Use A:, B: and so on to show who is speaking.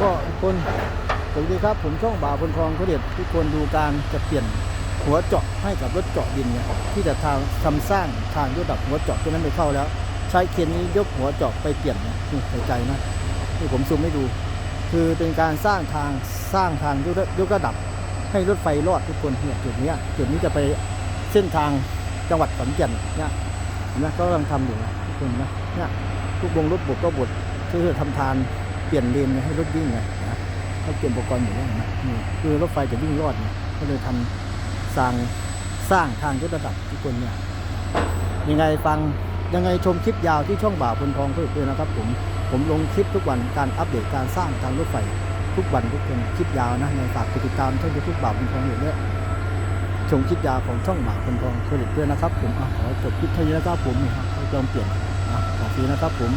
A: ก็ทุกคนสวัสดีครับผมช่องบ่าวบนคลองเขาเด็ดทุกคนดูการจะเปลี่ยนหัวเจาะให้กับรถเจาะดินเนี่ยที่จะทางทำสร้างทางยกระดับหัวเจาะตัวนั้นไปเข้าแล้ว ใช้เคนนี้ยกหัวเจาะไปเปลี่ยนนี่ยนี่ใส่ใจนะนี่ผมซูมให้ดู คือเป็นการสร้างทางสร้างทางยกระยกระดับ ให้รถไฟรอดทุกคนเนี่ยจุดนี้จุดนี้จะไปเส้นทางจังหวัดขอนแก่นเนี่ยเห็นไหมเขากำลังทำอยู่นะทุกคนนะเนี่ยทุกวงรถบดก็บดเพื่อทำทาน เปลี่ยนเลนให้รถวิ่งไงนะเขาเปลี่ยนอุปกรณ์อยู่แล้วนไหมนี่คือรถไฟจะวิ่งรอดไงก็เลยทำสร้างสร้างทางยกระดับทุกคนเนี่ยยังไงฟังยังไงชมคลิปยาวที่ช่องบ่าวพนทองเพื่อนนะครับ ผมผมลงคลิปทุกวันการอัปเดตการสร้างทางรถไฟทุกวันทุกคนคลิปยาวนะในฝากติดตามช่องยูทูบบ่าวพนทองอยู่เนี่ยชมคลิปยาวของช่องบ่าวพนทองเครดิตด้วยนะครับ ผมอะขอจบคลิปเท่านี้นะครับผมนะครับเขายอมเปลี่ยนอะขอฟรีนะครับผม